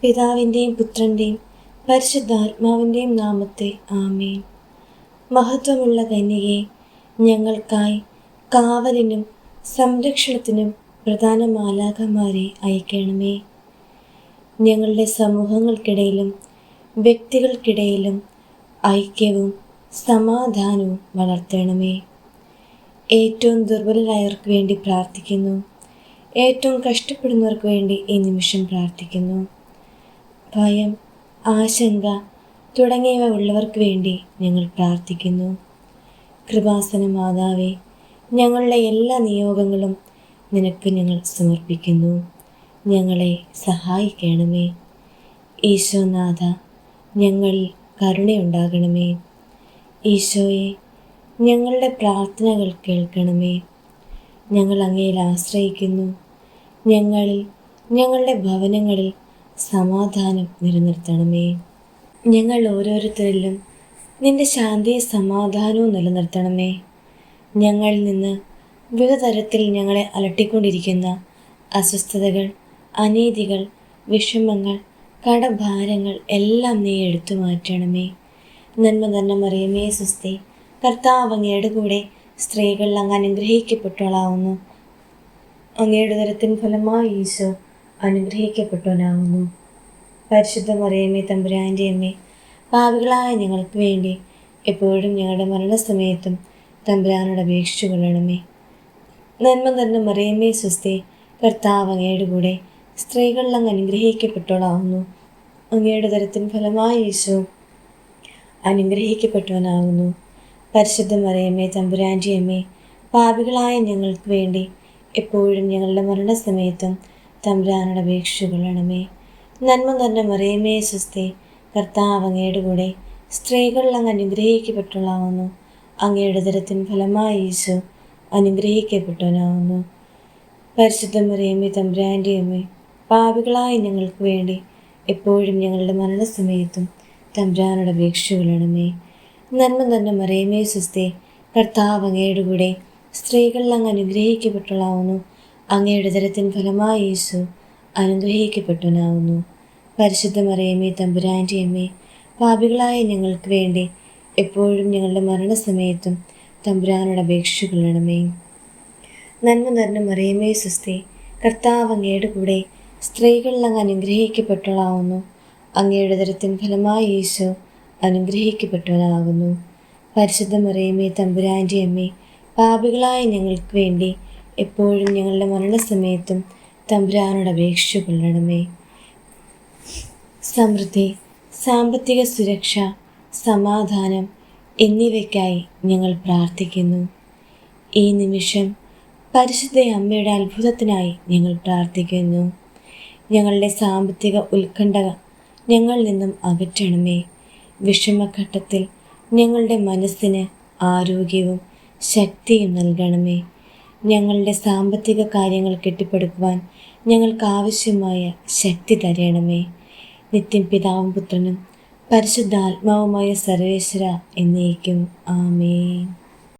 പിതാവിന്റെയും പുത്രന്റെയും പരിശുദ്ധാത്മാവിന്റെയും നാമത്തെ ആമേൻ. മഹത്വമുള്ള കന്യകയെ ഞങ്ങൾക്കായി കാവലിനും സംരക്ഷണത്തിനും പ്രധാന മാലാഖമാരെ അയക്കണമേ. ഞങ്ങളുടെ സമൂഹങ്ങൾക്കിടയിലും വ്യക്തികൾക്കിടയിലും ഐക്യവും സമാധാനവും വളർത്തണമേ. ഏറ്റവും ദുർബലരായവർക്ക് വേണ്ടി പ്രാർത്ഥിക്കുന്നു. ഏറ്റവും കഷ്ടപ്പെടുന്നവർക്ക് വേണ്ടി ഈ നിമിഷം പ്രാർത്ഥിക്കുന്നു. ഭയം ആശങ്ക തുടങ്ങിയവ ഉള്ളവർക്ക് വേണ്ടി ഞങ്ങൾ പ്രാർത്ഥിക്കുന്നു. കൃപാസന മാതാവേ ഞങ്ങളുടെ എല്ലാ നിയോഗങ്ങളും നിനക്ക് ഞങ്ങൾ സമർപ്പിക്കുന്നു. ഞങ്ങളെ സഹായിക്കണമേ. ഈശോനാഥ ഞങ്ങൾ കരുണയുണ്ടാകണമേ. ഈശോയെ ഞങ്ങളുടെ പ്രാർത്ഥനകൾ കേൾക്കണമേ. ഞങ്ങൾ അങ്ങയിൽ ആശ്രയിക്കുന്നു. ഞങ്ങളിൽ ഞങ്ങളുടെ ഭവനങ്ങളിൽ സമാധാനം നിലനിർത്തണമേ. ഞങ്ങൾ ഓരോരുത്തരിലും നിന്റെ ശാന്തിയും സമാധാനവും നിലനിർത്തണമേ. ഞങ്ങളിൽ നിന്ന് വിവിധ തരത്തിൽ ഞങ്ങളെ അലട്ടിക്കൊണ്ടിരിക്കുന്ന അസ്വസ്ഥതകൾ അനീതികൾ വിഷമങ്ങൾ കടഭാരങ്ങൾ എല്ലാം നീ എടുത്തു മാറ്റണമേ. നന്മ തന്നെ മറിയമേ സുസ്തി. കർത്താവ് അങ്ങയുടെ കൂടെ സ്ത്രീകൾ അങ്ങ് അനുഗ്രഹിക്കപ്പെട്ടവളാവുന്നു. അങ്ങയുടെ തരത്തിൻ ഫലമായി ഈശോ അനുഗ്രഹിക്കപ്പെട്ടവനാവുന്നു പരിശുദ്ധ മറിയമ്മേ തമ്പുരാന്റെ അമ്മേ പാവികളായ ഞങ്ങൾക്ക് വേണ്ടി എപ്പോഴും ഞങ്ങളുടെ മരണസമയത്തും തമ്പുരാനോട് അപേക്ഷിച്ചു കൊള്ളണമേ. നന്മ തന്നെ മറിയമ്മേ സ്വസ്തി കർത്താവ് അങ്ങയുടെ കൂടെ സ്ത്രീകളിൽ അങ്ങ് അനുഗ്രഹിക്കപ്പെട്ടവളാവുന്നു അങ്ങയുടെ തരത്തിൻ ഫലമായി യേശു അനുഗ്രഹിക്കപ്പെട്ടവനാകുന്നു. പരിശുദ്ധ മറിയമ്മേ തമ്പുരാന്റെ അമ്മേ പാപികളായ ഞങ്ങൾക്ക് വേണ്ടി എപ്പോഴും ഞങ്ങളുടെ മരണസമയത്തും തമ്പുരാനോട് അപേക്ഷിച്ചു കൊള്ളണമേ നന്മ തന്നെ മറിയമേ സ്വസ്തി കർത്താവ് അങ്ങയുടെ കൂടെ സ്ത്രീകളിൽ അങ്ങ് അനുഗ്രഹിക്കപ്പെട്ടുള്ളാവുന്നു അങ്ങയുടെ തരത്തിൻ ഫലമായി ഈശോ അനുഗ്രഹിക്കപ്പെട്ടവനാവുന്നു. പരിശുദ്ധ മറിയമ്മേ തമ്പുരാന്റെ അമ്മേ പാപികളായ ഞങ്ങൾക്ക് വേണ്ടി എപ്പോഴും ഞങ്ങളുടെ മരണസമയത്തും തമ്പുരാനോട് അപേക്ഷിച്ചു കൊള്ളണമേ നന്മ തന്നെ മറിയമേ സ്വസ്തി കർത്താവ് അങ്ങയുടെ കൂടെ സ്ത്രീകളിൽ അങ്ങ് അനുഗ്രഹിക്കപ്പെട്ടവളാവുന്നു അങ്ങയുടെ തരത്തിൻ ഫലമായി യേശു അനുഗ്രഹിക്കപ്പെട്ടവനാവുന്നു. പരിശുദ്ധ മറിയമേ തമ്പുരാന്റെ അമ്മേ പാപികളായ ഞങ്ങൾക്ക് വേണ്ടി എപ്പോഴും ഞങ്ങളുടെ മരണസമയത്തും തമ്പുരാനോട് അപേക്ഷിച്ചു കൊള്ളണമേ. നന്മ നിറഞ്ഞ മറിയമേ സുസ്തി കർത്താവ് അങ്ങയുടെ കൂടെ സ്ത്രീകളിൽ അങ്ങ് അനുഗ്രഹിക്കപ്പെട്ടവളാവുന്നു. അങ്ങയുടെ തരത്തിൻ ഫലമായി യേശു അനുഗ്രഹിക്കപ്പെട്ടവനാകുന്നു. പരിശുദ്ധ മറിയമേ തമ്പുരാന്റെ അമ്മേ പാപികളായ ഞങ്ങൾക്ക് വേണ്ടി എപ്പോഴും ഞങ്ങളുടെ മരണസമയത്തും തമ്പുരാനോട് അപേക്ഷിച്ചു കൊള്ളണമേ. സമൃദ്ധി സാമ്പത്തിക സുരക്ഷ സമാധാനം എന്നിവയ്ക്കായി ഞങ്ങൾ പ്രാർത്ഥിക്കുന്നു. ഈ നിമിഷം പരിശുദ്ധ അമ്മയുടെ അത്ഭുതത്തിനായി ഞങ്ങൾ പ്രാർത്ഥിക്കുന്നു. ഞങ്ങളുടെ സാമ്പത്തിക ഉത്കണ്ഠ ഞങ്ങളിൽ നിന്നും അകറ്റണമേ. വിഷമഘട്ടത്തിൽ ഞങ്ങളുടെ മനസ്സിന് ആരോഗ്യവും ശക്തിയും നൽകണമേ. ഞങ്ങളുടെ സാമ്പത്തിക കാര്യങ്ങൾ കെട്ടിപ്പടുക്കുവാൻ ഞങ്ങൾക്ക് ആവശ്യമായ ശക്തി തരണമേ. നിത്യം പിതാവും പുത്രനും പരിശുദ്ധാത്മാവുമായ സർവേശ്വര എന്നേക്കും. ആമേൻ.